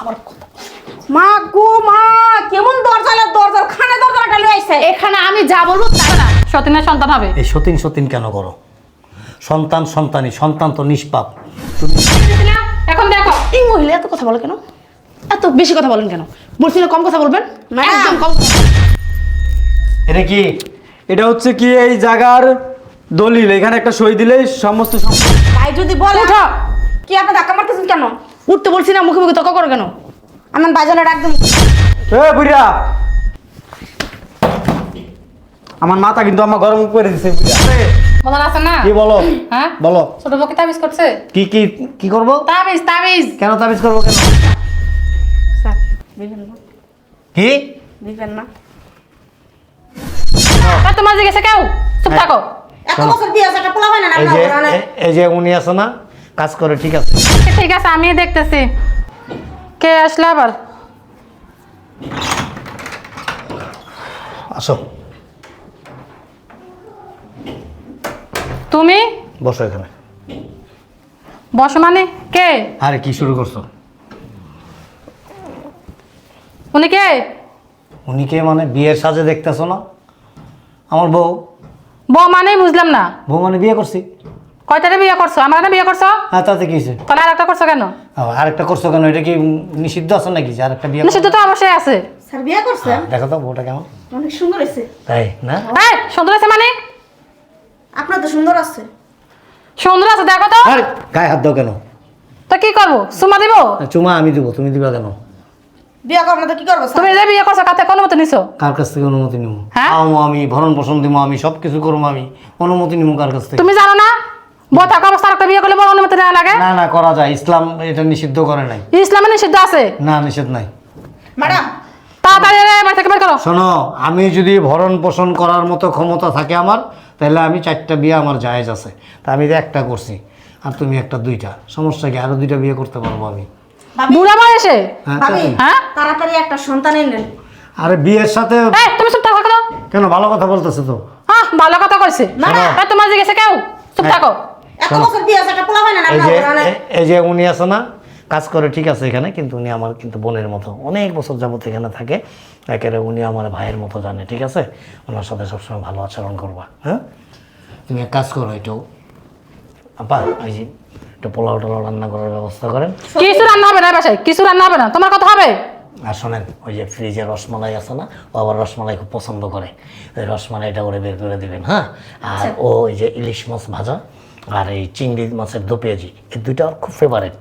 আমার কথা। মা গো মা কেমন দরজালে দরজার খানে দরজাটা লই আইছে। এখানে আমি যা বলব তা না। সতীনের সন্তান হবে। এই সতীন সতীন কেন করো? সন্তান সন্তানই সন্তান তো নিষ্পাপ। তুমি এখন দেখো। এই মহিলা এত কথা বলে কেন? এত বেশি কথা বলেন কেন? বলছি না কম কথা বলবেন? একদম কম। এটা কি? এটা হচ্ছে কি এই জায়গার দলিল? এখানে একটা সই দিলেই সমস্ত সম্পত্তি ভাই যদি বলে উঠো। কি আপনি ধাক্কা মারতেছেন কেন? উঠতে বলছি না মুখে মুখে তর্ক করো কেন? আমার বাজারে ডাক দেবো। এ বুড়িয়া আমার মাথা কিন্তু আমার গরম করে দিছে বুড়িয়া। আছে না? কি বলো? হ্যাঁ? বলো। ছোট বউকে তাবিজ করছে? কি কি কি করব? তাবিজ তাবিজ! কেন তাবিজ করব কেন? স্যার দিবেন না। কি? দিবেন না। আর তোমার জিজ্ঞেসে কেউ? চুপ হ্যাঁ। থাকো। এত বছর বিয়ে আছে একটা পোলা হয় না এই এই যে উনি আছে না? কাজ করে ঠিক আছে? ঠিক আছে আমি দেখতেছি। কে আসলে আবার? আসো। তুমি? বসো এখানে। বসো মানে কে? আরে কি শুরু করছ? উনি কে? উনি কে মানে? বিয়ের সাজে দেখতেছো না? আমার বউ। বউ মানেই বুঝলাম না। বউ মানে বিয়ে করছি। কয়টারে বিয়ে করছ? আমার না বিয়ে করছ? হ্যাঁ তাতে কি হয়েছে? তাহলে আর একটা করছ কেন? আহ, আরেকটা করছ কেন? এটা কি নিষিদ্ধ আছে নাকি যে আরেকটা বিয়ে নিষিদ্ধ তো অবশ্যই আছে। স্যার বিয়ে করছেন? দেখো তো বউটা কেমন? অনেক সুন্দর হয়েছে। তাই না? এই সুন্দর আছে মানে? আপনার তো সুন্দর আছে। সুন্দর আছে দেখো তো। আরে গায়ে হাত দাও কেন? তো কি করব? সুমা দিব? চুমা আমি দেবো তুমি দিবা কেন? বিয়ে করব না তো কি করব তুমি যে বিয়ে করছ কাতে কোনো মতো নিছো? কার কাছ থেকে অনুমতি নিবো? হ্যাঁ? খাওয়াবো আমি ভরণ পোষণ দিব আমি সব কিছু করব আমি অনুমতি নিবো কার কাছ থেকে? তুমি জানো না? বউ থাকা অবস্থা একটা বিয়ে করলে বড় অনুমতি দেওয়া লাগে? না না করা যায়। ইসলাম এটা নিষিদ্ধ করে নাই। ইসলামে নিষিদ্ধ আছে? না নিষেধ নাই। ম্যাডাম। তাড়াতাড়ি রে বাড়ি থেকে বের করো। শোনো আমি যদি ভরণ পোষণ করার মতো ক্ষমতা থাকে আমার তাহলে আমি চারটা বিয়ে আমার জায়েজ আছে। তা আমি তো একটা করছি আর তুমি একটা দুইটা। সমস্যা কি? আরও দুইটা বিয়ে করতে পারব আমি? ভাবি। বুড়া বয়সে? হ্যাঁ ভাবি হ্যাঁ? তাড়াতাড়ি একটা সন্তান এনেন আরে বিয়ের সাথে এই তুমি চুপ থাকো কেন? ভালো কথা বলতেছে তো? হ্যাঁ ভালো কথা কইছে। এই তোমার জিজ্ঞেসে কেউ? চুপ হ্যাঁ। থাকো। হয় এই যে উনি আছে না কাজ করে ঠিক আছে এখানে কিন্তু উনি আমার কিন্তু বোনের মতো। অনেক বছর যাবত এখানে থাকে একেবারে উনি আমার ভাইয়ের মতো জানে ঠিক আছে? ওনার সাথে সবসময় ভালো আচরণ করবা হ্যাঁ? তুমি এক কাজ করো একটু আপা এই যে একটু পোলাও টোলাও রান্না করার ব্যবস্থা করেন। কিছু রান্না হবে না বাসায়? কিছু রান্না হবে না? তোমার কথা হবে? আর শোনেন ওই যে ফ্রিজে রসমালাই আছে না ও আবার রসমালাই খুব পছন্দ করে। ওই রসমালাইটা করে বের করে দিবেন হ্যাঁ? আর ও ওই যে ইলিশ মাছ ভাজা আর এই চিংড়ি মাছের দো পেঁয়াজি এই দুইটা ওর খুব ফেভারেট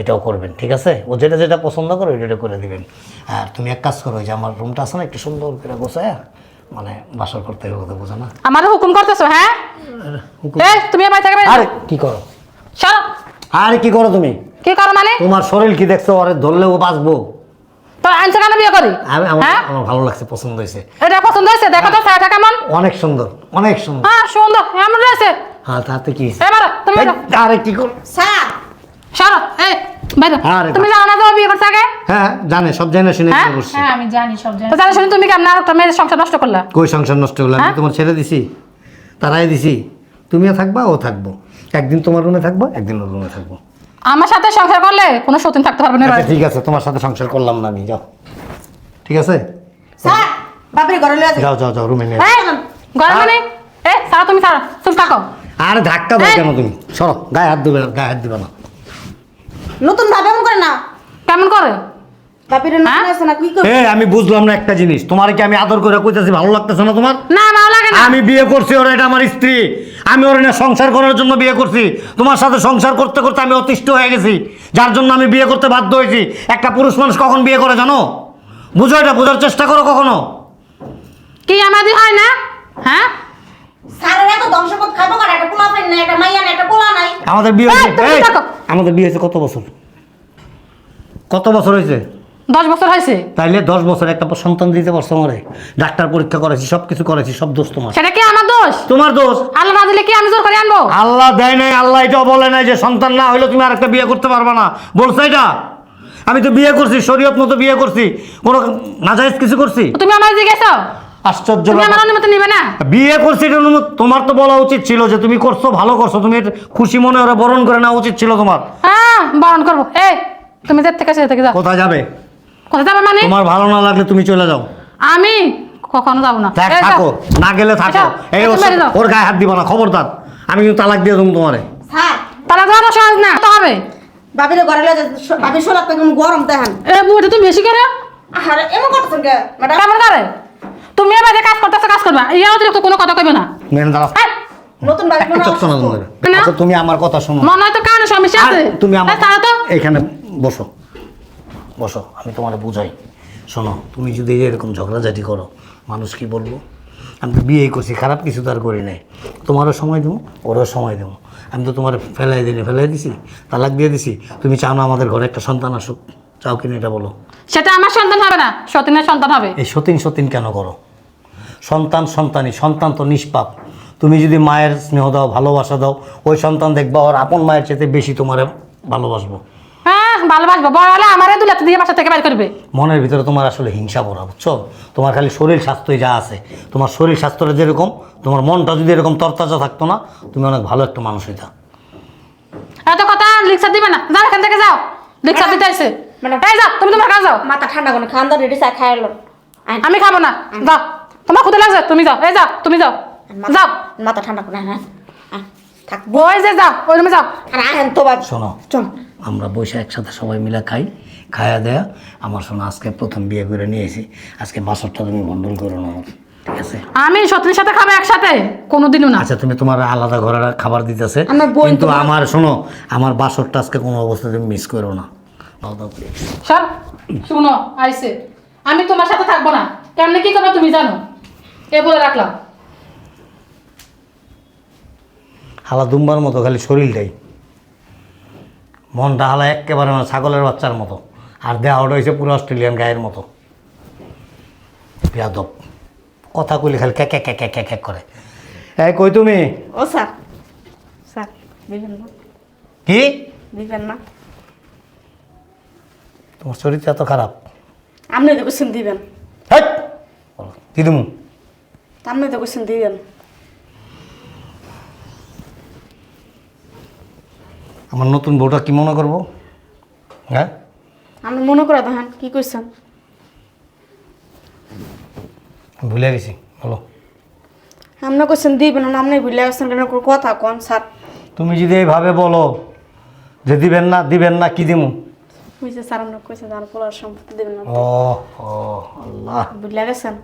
এটাও করবেন ঠিক আছে? ও যেটা যেটা পছন্দ করে ওইটা করে দিবেন। আর তুমি এক কাজ করো যে আমার রুমটা আছে না একটু সুন্দর করে গোছায় মানে বাসর করতে হবে কথা বোঝা না? আমার হুকুম করতেছো হ্যাঁ? এই তুমি এই বাড়ি থেকে বের কি করো? সরো। আর কি করো তুমি? কি করো মানে? তোমার শরীর কি দেখছ? আরে ধরলেও বাঁচবো। তো আনছে কেন বিয়ে করি? আমি আমার হ্যাঁ? আমার ভালো লাগছে পছন্দ হয়েছে। এটা পছন্দ হয়েছে? দেখো তো ছায়াটা কেমন? অনেক সুন্দর অনেক সুন্দর। হ্যাঁ সুন্দর এমন রয়েছে। হ্যাঁ তাতে কি এবার তুমি বেরো। এই, আরে কি কর স্যার। সরো এই বেরো আরে তুমি জানো না তোমার বিয়ে করছে আগে? হ্যাঁ জানে সব জানে শুনে হ্যাঁ? বিয়ে করছি। হ্যাঁ আমি জানি সব জানি। তো জানো শুনি তুমি কেমন আর একটা মেয়ের সংসার নষ্ট করলা? কই সংসার নষ্ট হলো আমি হ্যাঁ? তোমার ছেড়ে দিছি তারাই দিছি। তুমিও থাকবা ও থাকব। একদিন তোমার রুমে থাকব একদিন ওর রুমে থাকব। আমার সাথে সংসার করলে কোনো সতীন থাকতে পারবে না। আচ্ছা ঠিক আছে তোমার সাথে সংসার করলাম না আমি যাও। ঠিক আছে? স্যার বাপরে ঘরে লয়ে যাও। যাও যাও রুমে নিয়ে এই গরম মানে? এ সারা তুমি সারা চুপ থাকো আর ধাক্কা দাও কেন তুমি? সরো গায়ে হাত দিবে না, গায়ে হাত দিবে না। নতুন ভাবে এমন করে না। কেমন করে? বাপিরে নতুন হ্যাঁ? আছে না কি করবে? এ আমি বুঝলাম না একটা জিনিস। তোমার কি আমি আদর করে কইতাছি ভালো লাগতেছে না তোমার? না ভালো লাগে না। আমি বিয়ে করছি ওরা এটা আমার স্ত্রী। আমি ওর না সংসার করার জন্য বিয়ে করছি। তোমার সাথে সংসার করতে করতে আমি অতিষ্ঠ হয়ে গেছি। যার জন্য আমি বিয়ে করতে বাধ্য হয়েছি। একটা পুরুষ মানুষ কখন বিয়ে করে জানো? বুঝো এটা বোঝার চেষ্টা করো কখনো। কি আমাদের হয় না? হ্যাঁ? স্যারের এত ধ্বংসপদ খাইবো কার? একটা পোলা পাই না একটা মাইয়া না একটা পোলা নাই। আমাদের বিয়ে হয়েছে। এই, আমাদের বিয়ে হয়েছে কত বছর? কত বছর হয়েছে? দশ বছর হয়েছে। তাইলে দশ বছর একটা সন্তান দিতে পারছ আমারে? ডাক্তার পরীক্ষা করেছি সব কিছু করেছি সব দোষ তোমার। সেটা কি আমার দোষ? তোমার দোষ? আল্লাহ না দিলে কি আমি জোর করে আনব? আল্লাহ দেয় নাই আল্লাহ এটাও বলে নাই যে সন্তান না হইলে তুমি আরেকটা বিয়ে করতে পারবে না। বলছে এটা? আমি তো বিয়ে করছি শরীয়ত মতো বিয়ে করছি। কোনো নাজাইজ কিছু করছি? তুমি আমার জিজ্ঞেসো আশ্চর্য তুমি আমার অনুমতি নিবে না? বিয়ে করছি এটা অনুমতি- তোমার তো বলা উচিত ছিল যে তুমি করছ ভালো করছ তুমি এটা খুশি মনে ওরা বরণ করে নেওয়া উচিত ছিল তোমার। হ্যাঁ বারণ করব। এই তুমি থেকে যাও। কোথায় যাবে? কোথায় যাবে মানে? তোমার ভালো না লাগলে তুমি চলে যাও। আমি কখনো যাব না। থাকো। না গেলে থাকো। এই ওর- গায়ে হাত দিবা না খবরদার। আমি কিন্তু তালাক দিয়ে দেবো তোমারে। স্যার। তারা যাওয়া সহজ না। তো হবে। বাবিরে ঘরে লয়ে যা। বাবির শোলার তো কেমন গরম দেখান। এ তুমি বেশি করে? আরে এমন করতেছেন কে ম্যাডাম। কেমন করে? তুমি এবার যে কাজ করতেছো কাজ করবা। ইয়া অতিরিক্ত কোনো কথা কইবে না। মেন দাঁড়াও। এই, নতুন মনে হয় চোখ শোনা অসুস্থ। তোমাদের না। আচ্ছা তুমি আমার কথা শোনো। মনে হয় তো কারণে সমস্যা আর আছে। তুমি আমার এই, তারা তো এখানে বসো। বসো আমি তোমার বুঝাই। শোনো তুমি যদি এরকম ঝগড়াঝাটি করো মানুষ কি বলব? আমি তো বিয়ে করছি খারাপ কিছু তো আর করি নাই। তোমারও সময় দেবো ওরও সময় দেবো। আমি তো তোমার ফেলাই দিনে ফেলাই দিছি তালাক দিয়ে দিছি। তুমি চাও না আমাদের ঘরে একটা সন্তান আসুক? চাও কিনা এটা বলো? সেটা আমার সন্তান হবে না সতীনের সন্তান হবে। এই সতীন সতীন কেন করো? সন্তান সন্তানই সন্তান তো নিষ্পাপ। তুমি যদি মায়ের স্নেহ দাও ভালোবাসা দাও ওই সন্তান দেখবা ওর আপন মায়ের চেয়ে বেশি তোমার ভালোবাসবো। হ্যাঁ ভালোবাসবো। বড় হলে আমারে দুলাতে দিয়ে বাসা থেকে বের করবে। মনের ভিতরে তোমার আসলে হিংসা ভরা বুঝছ? তোমার খালি শরীর স্বাস্থ্যই যা আছে তোমার শরীর স্বাস্থ্যটা যেরকম তোমার মনটা যদি এরকম তরতাজা থাকতো না তুমি অনেক ভালো একটা মানুষ হইতা। এত কথা লিখসা দিবে না। যাও এখান থেকে যাও। লিখসা দিতে আসে ম্যাডাম। এই যাও তুমি তোমার কাজ যাও। মাথা ঠান্ডা করে খান দাও রেডি চা খাইলো আমি খাব না। যাও। তোমার খুদে লাগছে তুমি যাও এই যাও তুমি যাও। যাও। মাথা ঠান্ডা করে হ্যাঁ থাক। ওই যে যাও ওই রুমে যাও। আর আহেন তো বাবু শোনো চল। আমরা বসে একসাথে সবাই মিলে খাই খায়া দেয়া। আমার শোনো আজকে প্রথম বিয়ে করে নিয়েছি। আজকে বাসরটা তুমি বন্ডল করো না আমার ঠিক আছে? আমি সত্যির সাথে খাব একসাথে কোনোদিনও না। আচ্ছা তুমি তোমার আলাদা ঘরে খাবার দিতেছে। কিন্তু আমার শোনো আমার বাসরটা আজকে কোনো অবস্থায় তুমি মিস করো না। সব শুনো আইসে। আমি তোমার সাথে থাকব না। কেমনে কি করব তুমি জানো? এ বলে রাখলাম। হালা দুম্বার মতো খালি শরীরটাই। মনটা হালা একেবারে মানে ছাগলের বাচ্চার মতো। আর দেহটা হয়েছে পুরো অস্ট্রেলিয়ান গায়ের মতো। বিয়াদব। কথা কইলে খালি ক্যাক ক্যাক ক্যাক ক্যাক করে। এই কই তুমি? ও স্যার। স্যার দিবেন না। কি? দিবেন না। তোমার শরীরটা এত খারাপ। আপনি কোশ্চেন দিবেন। হেট! আপনি তো কোশ্চেন দিবেন আমার নতুন বউটা কি মনে করব? হ্যাঁ? আপনি মনে করে দেখেন কি কইছেন? ভুলে গেছি বলো। আপনি কোশ্চেন দিবেন না আপনি ভুলে গেছেন কেন কথা কন স্যার। তুমি যদি এইভাবে বলো যে দিবেন না দিবেন না কি দিমু? কইছে স্যার আপনি কইছে যার পোলার সম্পত্তি দিবেন না। ও ও আল্লাহ। ভুলে গেছেন?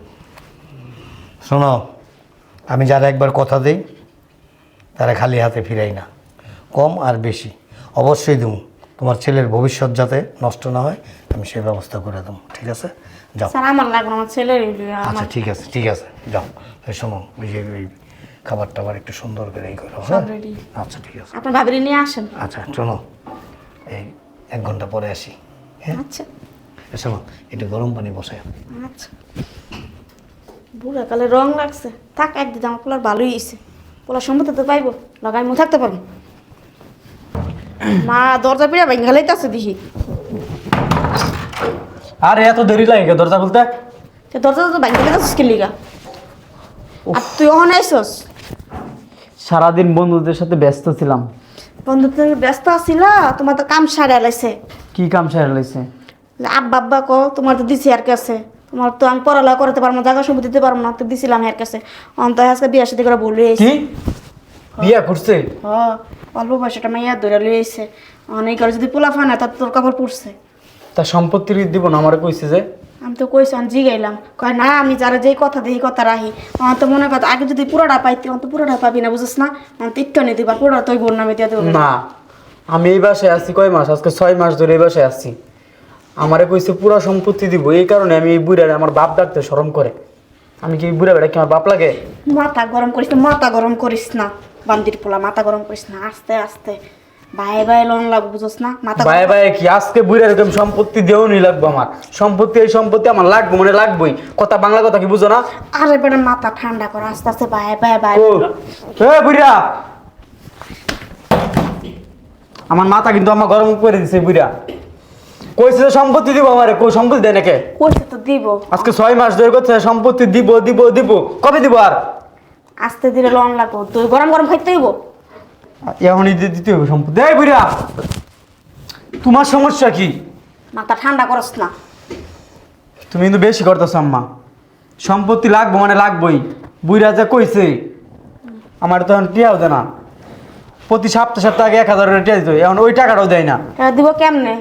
শোনো আমি যারা একবার কথা দেই তারা খালি হাতে ফিরাই না। কম আর বেশি। অবশ্যই দেবো তোমার ছেলের ভবিষ্যৎ যাতে নষ্ট না হয় আমি সেই ব্যবস্থা করে দেবো ঠিক আছে? যাও। স্যার আমার লাগবে আমার ছেলের আচ্ছা ঠিক আছে ঠিক আছে। যাও। এই শোনো ওই যে ওই খাবার টাবার একটু সুন্দর করে এই করো হ্যাঁ? আচ্ছা ঠিক আছে। আপনার ভাবিরে নিয়ে আসেন। আচ্ছা শোনো এই এক ঘণ্টা পরে আসি হ্যাঁ? আচ্ছা। শোনো একটু গরম পানি বসে আচ্ছা। বুড়া কালে রং লাগছে। থাক একদিন আমার পোলার ভালোই হয়েছে পোলার সম্মতি তো পাইবো লাগাই মু থাকতে পারব। মা দরজা পিড়া বেঙ্গালাইতে আছে দেখি। আর এত দেরি লাগে কে দরজা খুলতে? সে দরজা তো বেঙ্গালাইতে আছিস কে লিগা? আর তুই ওখানে আইসস সারাদিন বন্ধুদের সাথে ব্যস্ত ছিলাম। বন্ধুদের ব্যস্ত আছিলা তোমার তো কাম সারে আলাইছে কি কাম সেরে লাইছে? আব্বা আব্বা কো তোমার তো দিছি আর কাছে তোমার তো আমি পড়ালেখা করতে পারব না জায়গা সম্পত্তি দিতে পারব না তো দিছিলাম এর কাছে। অন্ত আজকে বিয়ে সাথে করে বলে কি? বিয়া করছে? হ অল্প বয়সটা মাইয়া ধরে লইছে অনেক করে যদি পোলা ফানা তার তোর কাপড় পড়ছে। তা সম্পত্তি সম্পত্তির দিব না আমার কইছে যে। আমি তো কইছি আমি জিগাইলাম। কয় না আমি যারা যেই কথা দিই কথা রাহি আমার তো মনে কথা আগে যদি পুরোটা পাইতে আমার তো পুরোটা পাবি না বুঝিস না? আমার তো একটু নিতে পার পুরোটা তুই বোন নামে দিয়ে দেবো না আমি এই বাসায় আছি কয় মাস? আজকে ছয় মাস ধরে এই বাসায় আছি। আমারে কইছে পুরো সম্পত্তি দিব। এই কারণে আমি এই বুড়ারে আমার বাপ ডাকতে শরম করে। আমি কি এই বুড়া বেড়া কি আমার বাপ লাগে? মাথা গরম করিস না মাথা গরম করিস না বান্দির পোলা মাথা গরম করিস না আস্তে আস্তে। বাই বাই লোন লাগবে বুঝিস না? মাথা বায়ে বায়ে কি? আজকে বুড়া এরকম সম্পত্তি দেও নি লাগবো আমার। সম্পত্তি এই সম্পত্তি আমার লাগবে মনে লাগবেই। কথা বাংলা কথা কি বুঝো না? আরে বেটা মাথা ঠান্ডা কর আস্তে আস্তে বাই বাই বাই ও এ বুড়া! আমার মাথা কিন্তু আমার গরম করে দিছে বুড়া। কইছে যে সম্পত্তি দিব আমারে কই সম্পত্তি দেয় নাকি? কইছে তো দিব। আজকে ছয় মাস ধরে করছে সম্পত্তি দিব দিব দিব। কবে দিব আর? আস্তে ধীরে লোন লাগবো। তুই গরম গরম খাইতে হইব? এখনই দিয়ে দিতে হবে সম্পত্তি। এই বুড়া তোমার সমস্যা কি? মাথা ঠান্ডা করস না। তুমি কিন্তু বেশি করতেছ আম্মা। সম্পত্তি লাগবো মানে লাগবোই। বুইরা যে কইছে আমার তো এখন টিয়াও দেয় না। প্রতি সপ্তাহ সপ্তাহ আগে এক হাজার টিয়া দিত এখন ওই টাকাটাও দেয় না। টাকা দিব কেমনে?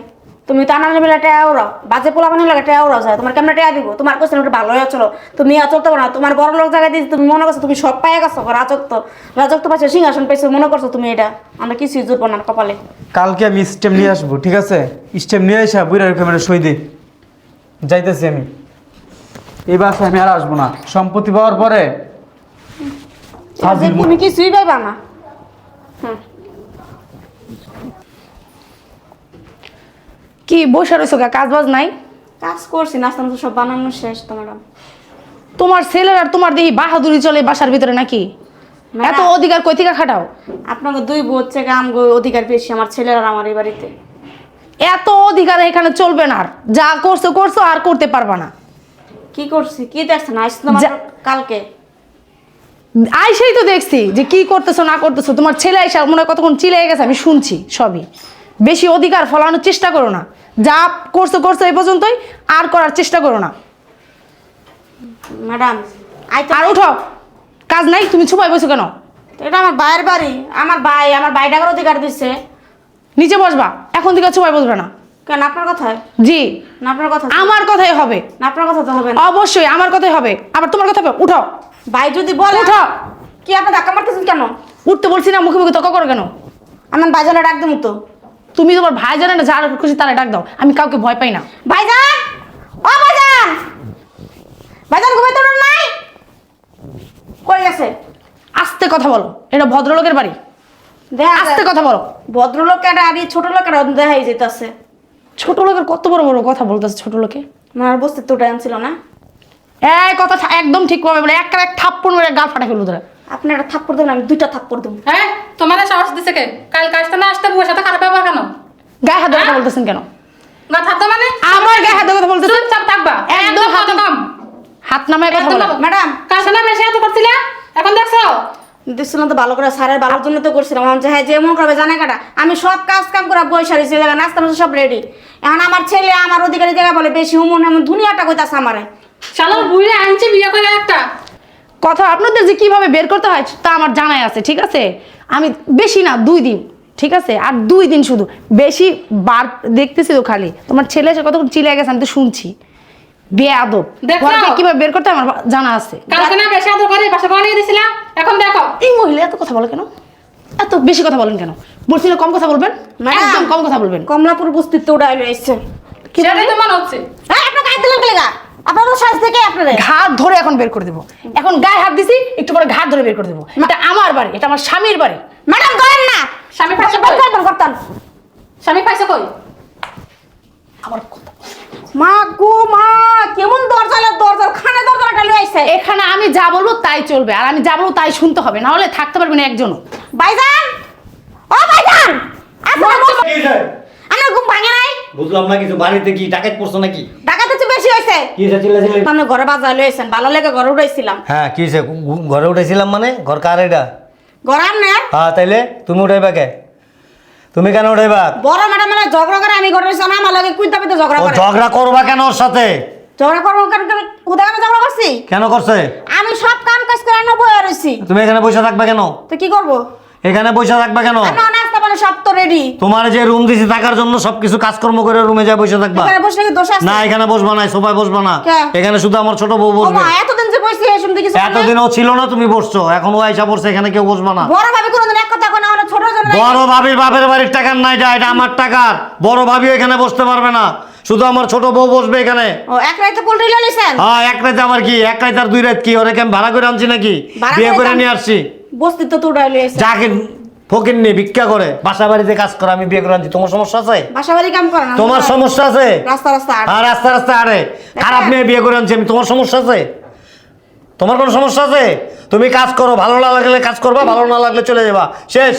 তুমি তো আনার বেলা টাকা ওরাও বাজে পোলা বানিয়ে লাগে টাকা ওরাও যায় তোমার কেমনে টাকা দিব? তোমার কোশ্চেন একটু ভালো চলো। তুমি চলতে পারো না তোমার বড় লোক জায়গায় দিয়েছি তুমি মনে করছ তুমি সব পায়ে গেছো রাজত্ব। রাজত্ব পাইছো সিংহাসন পাইছো মনে করছ তুমি এটা? আমরা কিছুই জুটবো না কপালে। কালকে আমি স্টেম নিয়ে আসব ঠিক আছে? স্টেম নিয়ে আসা বুইরার ক্যামেরা সই দে। যাইতেছি আমি। এই বাসায় আমি আর আসব না। সম্পত্তি পাওয়ার পরে তুমি কিছুই পাইবা না। হুম। কি বসে রয়েছো কাজ বাজ নাই? কাজ করছি নাস্তা নাস্তা সব বানানো শেষ তো ম্যাডাম তোমার ছেলের আর তোমার দেখি বাহাদুরি চলে বাসার ভিতরে নাকি? এত অধিকার কই থেকে খাটাও? আপনাকে দুই বউ হচ্ছে আম অধিকার পেয়েছি আমার ছেলের আর আমার এই বাড়িতে। এত অধিকার এখানে চলবে না আর। যা করছ করছ আর করতে পারবা না। কি করছি? কি দেখছেন? যা- কালকে। আইসাই তো দেখছি যে কি করতেছো না করতেছো। তোমার ছেলে আইসা মনে হয় কতক্ষণ চিলে গেছে আমি শুনছি সবই। বেশি অধিকার ফলানোর চেষ্টা করো না। যা করছ করছ এই পর্যন্তই আর করার চেষ্টা করো না। ম্যাডাম আর উঠো। কাজ নাই তুমি ছুপাই বসো কেন? এটা আমার ভাইয়ের বাড়ি আমার ভাই আমার ভাইটাকে অধিকার দিচ্ছে নিচে বসবা এখন থেকে ছুপাই বসবে না। কেন আপনার কথায়? জি। না আপনার কথা আমার কথাই হবে। না আপনার কথা তো হবে না। অবশ্যই আমার কথাই হবে। আবার তোমার কথা হবে উঠো। ভাই যদি বলে উঠো। কি আপনি ধাক্কা মারতেছেন কেন? উঠতে বলছি না মুখে মুখে তর্ক করো কেন? আমার ডাক দেবো তো। তুমি তোমার ভাই জানে না যার খুশি তারা ডাক দাও। আমি কাউকে ভয় পাই না। ভাইজান! ও ভাইজান! ভাইজান ঘুমাইতে পারেন নাই? কই গেছে? আস্তে কথা বলো। এটা ভদ্রলোকের বাড়ি। দেখা আস্তে কথা বলো। ভদ্রলোকেরা আর এই ছোট লোকেরা দেখাই যেতেছে। ছোট লোকের কত বড় বড় কথা বলতেছে ছোট লোকে? আমার বস্তিত্ব ওটা আনছিল না। এই কথা একদম ঠিক পাবে বলে। এক এক থাপ্পড় মেরে গাল ফাটা ফেলব তোরা আপনি একটা থাপ্পড় দেবেন আমি দুইটা থাপ্পড় দেবো। হ্যাঁ? তোমার সাহস দিছে কে? কাল কাজটা না আসতে বউয়ের সাথে খারাপ ব্যবহার কেন? গায়ে হাত দিয়ে কথা বলতেছেন কেন? না থাকতো মানে? আমার গায়ে হাত দিয়ে কথা বলতেছেন? চুপচাপ থাকবা। একদম হাত- কম হাত নামায় কথা বলো ম্যাডাম। কালকে না বেশি এত করছিলে এখন দেখছ? দেখছিলাম তো ভালো করে স্যারের ভালোর জন্য তো করছিলাম। আমার হ্যাঁ যে মন করবে জানে কাটা। আমি সব কাজ কাম করে বই সারিছি জায়গা নাস্তা সব রেডি এখন আমার ছেলে আমার অধিকারী জায়গা বলে বেশি হুমন এমন দুনিয়াটা কইতাছে আমারে। শালার বুড়ি আনছে বিয়ে করে একটা। কথা আপনাদের যে কীভাবে বের করতে হয় তা আমার জানাই আছে ঠিক আছে? আমি বেশি না দুই দিন ঠিক আছে? আর দুই দিন শুধু। বেশি বার দেখতেছি তো খালি। তোমার ছেলে এসে কতক্ষণ চিলে গেছে আমি তো শুনছি। বিয়ে ঘর থেকে কীভাবে বের করতে আমার জানা আছে। কালকে না বেশি এত করে বাসা বানিয়ে দিছিলাম এখন দেখো। এই মহিলা এত কথা বলে কেন? এত বেশি কথা বলেন কেন? বলছিল কম কথা বলবেন? একদম কম কথা বলবেন। কমলাপুর বস্তিত্ব ওটা কি তো মনে হচ্ছে। হ্যাঁ আপনার গায়ে দিলেন কেলেগা আপনার তো সাজ থেকে আপনারে ঘাট ধরে এখন বের করে দেবো। এখন গায়ে হাত দিছি একটু পরে ঘাট ধরে বের করে দেবো। এটা আমার বাড়ি এটা আমার স্বামীর বাড়ি। ম্যাডাম করেন না। স্বামী পাশে বের কই? করতাম স্বামী পাইছে কই? আমার কথা মা গো মা কেমন দরজালে দরজা খানে দরজাটা লই আইছে। এখানে আমি যা বলব তাই চলবে আর আমি যা বলব তাই শুনতে হবে না হলে থাকতে পারবে না একজনও। ভাইজান! ও ভাইজান! আপনার আমার ঘুম ভাঙে নাই? বুঝলাম না কিছু বাড়িতে কি ডাকাত পড়ছো নাকি? ডাকাতে তো বেশি হয়েছে কি হয়েছে চিল্লাচিল্লি আপনি ঘরে বাজার লইছেন ভালো লেগে ঘরে উঠাইছিলাম। হ্যাঁ কি ঘরে মানে? ঘর কার এটা? ঘরে হ্যাঁ তাইলে তুমি উঠাইবা কে? তুমি কেন উঠাইবা? বড় ম্যাডাম মানে ঝগড়া করে আমি ঘরে এসে আমার লাগে কুইতা পেতে ঝগড়া করে। ঝগড়া করবা কেন ওর সাথে? ঝগড়া করব কেন? কোথায় আমি ঝগড়া করছি? কেন করছে? আমি সব কাম কাজ করে তুমি এখানে বসে থাকবে কেন? তো কি করব? এখানে বসে থাকবে কেন? আপনার সব তো রেডি তোমার যে রুম দিছি থাকার জন্য সবকিছু কাজকর্ম করে রুমে যা বসে থাকবা। এখানে বসে কি দোষ আছে? না এখানে বসবা না সোফায় বসবা না। এখানে শুধু আমার ছোট বউ বসবে। এতদিন যে বসছি এই শুনতে কিছু এতদিন ও ছিল না তুমি বসছো এখন ও আইসা পড়ছে এখানে কেউ বসবা না। বড় ভাবি কোনোদিন এক কথা কোনো আমার ছোট জন বড় ভাবির বাপের বাড়ির টাকার নাই এটা এটা আমার টাকার। বড় ভাবি এখানে বসতে পারবে না। শুধু আমার ছোট বউ বসবে এখানে। ও এক রাইতে পোল্ট্রি লইছেন হ্যাঁ এক রাত আমার কি? এক রাত আর দুই রাত কি? ওরে কি আমি ভাড়া করে আনছি নাকি? বিয়ে করে নিয়ে আসছি। বস্তিত্ব তো উড়াই লইছে যাকে ফকির নি ভিক্ষা করে বাসা বাড়িতে কাজ করে আমি বিয়ে করে তোমার সমস্যা আছে? বাসা বাড়ি কাম করে না তোমার সমস্যা আছে? রাস্তা রাস্তা আর রাস্তা রাস্তা আরে খারাপ মেয়ে বিয়ে করে আনছি আমি। তোমার সমস্যা আছে? তোমার কোনো সমস্যা আছে? তুমি কাজ করো ভালো না লাগলে কাজ করবা ভালো না লাগলে চলে যাবা। শেষ।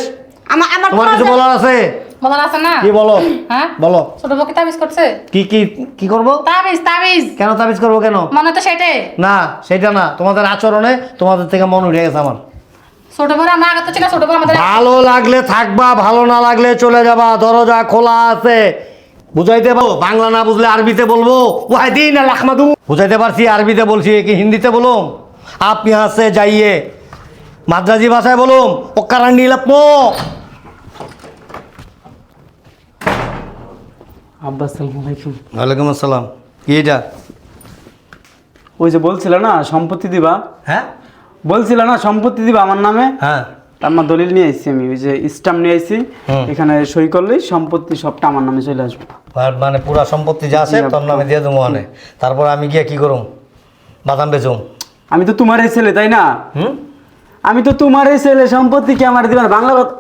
আমার আমার তোমার কিছু বলার আছে? বলার আছে না? কি বলো? হ্যাঁ? বলো। ছোট বউকে তাবিজ করছে? কি কি কি করব? তাবিজ তাবিজ। কেন তাবিজ করব কেন? মনে তো সেটাই। না সেটা না। তোমাদের আচরণে তোমাদের থেকে মন উঠে গেছে আমার। ভালো লাগলে থাকবা ভালো না লাগলে চলে যাবা। দরজা খোলা আছে। বুঝাইতে পারব বাংলা না বুঝলে আরবিতে বলব। বুঝাইতে পারছি আরবিতে বলছি কি হিন্দিতে বলুম? আপনি আছে যাইয়ে মাদ্রাজি ভাষায় বলুন ওকারান্ডি লাপমো আব্বা ওয়ালাইকুম আসসালাম। কি এটা? ওই যে বলছিল না সম্পত্তি দিবা? হ্যাঁ? বলছিল না সম্পত্তি দিবা আমার নামে? হ্যাঁ। আমার দলিল নিয়ে আইছি আমি ওই যে স্টাম্প নিয়ে হুম। এখানে সই করলেই সম্পত্তি সবটা আমার নামে চলে আসবে। আর মানে পুরা সম্পত্তি যা আছে তোর নামে দিয়ে দেবো মানে তারপর আমি গিয়ে কি করুম? বাদাম বেচুম। আমি তো তোমারই ছেলে তাই না? আমি তো তোমারই ছেলে সম্পত্তি কি আমার দিবা? না? বাংলা কথা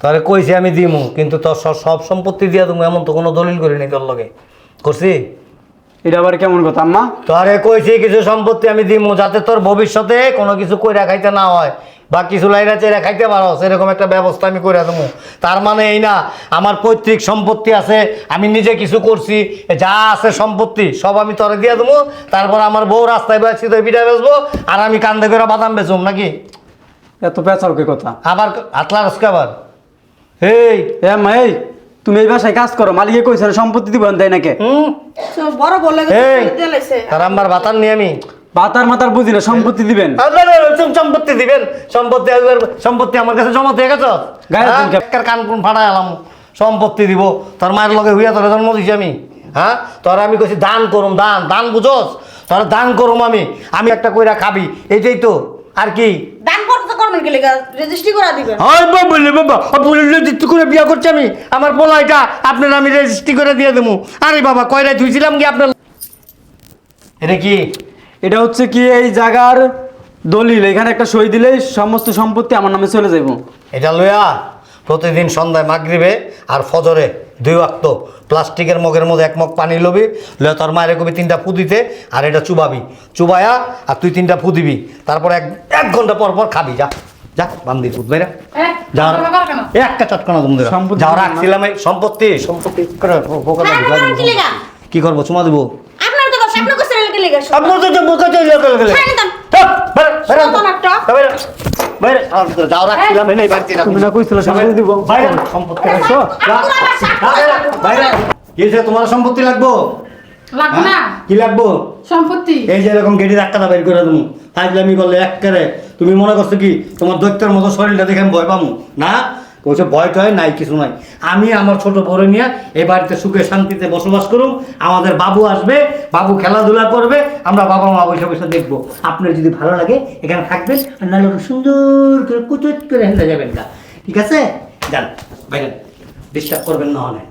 তাহলে কইছি আমি দিমু কিন্তু তোর সব সব সম্পত্তি দিয়ে দেবো এমন তো কোনো দলিল করিনি তোর লগে। করছি? এটা আবার কেমন কথা আম্মা? তোরে কইছি কিছু সম্পত্তি আমি দিমু যাতে তোর ভবিষ্যতে কোনো কিছু কইরা খাইতে না হয় বা কিছু লাইরা চেরা খাইতে পারো সেরকম একটা ব্যবস্থা আমি করে দেবো তার মানে এই না আমার পৈতৃক সম্পত্তি আছে আমি নিজে কিছু করছি যা আছে সম্পত্তি সব আমি তোরে দিয়ে দেবো তারপর আমার বউ রাস্তায় বেসছি তো পিঠা বেচবো আর আমি কান্দে করে বাদাম বেচুম নাকি? এত পেঁচাও কে কথা। আবার আতলা রসকে আবার? এই! মা এই! তুমি এই বাসায় কাজ করো মালিকে কইছে না সম্পত্তি দিব তাই নাকি? হুম? বড় বললে এই তার আমার বাতান নিয়ে আমি। বাতার মাতার বুঝি না সম্পত্তি দিবেন। সম্পত্তি দিবেন। সম্পত্তি সম্পত্তি আমার কাছে জমা দিয়ে গেছ? গায়ের দিন কে- কান কোন এলাম। সম্পত্তি দিব। তোর মায়ের লগে হইয়া তোর জন্ম দিছি আমি। হ্যাঁ? তোর আমি কইছি দান করুম দান। দান বুঝোস? তোর দান করুম আমি। আমি একটা কইরা খাবি। এইটাই তো। আর কি? করবেন কি লেগে রেজিস্ট্রি করে দিবেন। বাবা বলে বাবা বললে দিতে করে বিয়া করছি আমি আমার পোলা এটা আপনার আমি রেজিস্ট্রি করে দিয়ে দেবো। আরে বাবা কয়রায় ধুইছিলাম কি আপনার এটা কি? এটা হচ্ছে কি এই জায়গার দলিল এখানে একটা সই দিলে সমস্ত সম্পত্তি আমার নামে চলে যাব এটা লইয়া প্রতিদিন সন্ধ্যায় মাগরিবে আর ফজরে দুই ওয়াক্ত প্লাস্টিকের মগের মধ্যে এক মগ পানি লবি লইয়া তোর মায়ের কবি তিনটা ফু দিতে আর এটা চুবাবি চুবায়া আর তুই তিনটা ফু দিবি তারপর এক এক ঘণ্টা পর পর খাবি যা যা বান্দি ফুট হ্যাঁ কেন একটা চটকানা তুমি দেবা সম্পত্তি যা রাখছিলাম এই সম্পত্তি সম্পত্তি হ্যাঁ, হ্যাঁ? কি করব চুমা দেবো তো লেগে তো যে মুখে চলে গেলে গেলে ছাড়েন দাম। বেরো শোনো তো না একটা। বেরো বেরো আর যাও রাখছিলাম এই নেই বাড়তি তুমি না কইছিল সম্পত্তি দিব। বাইরে। সম্পত্তি রাখছো ভাই, আব্দুল আবার সাপ বাইরে। বাইরে। তোমার সম্পত্তি লাগবো? লাগবে না। হ্যাঁ? কি লাগবো? সম্পত্তি। এই যে এরকম গেটি ধাক্কাটা বের করে দেবো। ফাইজলামি করলে এক করে। তুমি মনে করছ কি? তোমার দৈত্যের মতো শরীরটা দেখে আমি ভয় পাবো। না? বলছে, ভয় টয় নাই, কিছু নাই। আমি আমার ছোট বড় নিয়ে এই বাড়িতে সুখে শান্তিতে বসবাস করুন আমাদের বাবু আসবে, বাবু খেলাধুলা করবে, আমরা বাবা মা বসে বসে দেখব। আপনার যদি ভালো লাগে, এখানে থাকবেন, আর নাহলে সুন্দর করে কুচুট করে হেঁটে যাবেন না ঠিক আছে? যান, বাইরে। ডিস্টার্ব করবেন না অনেক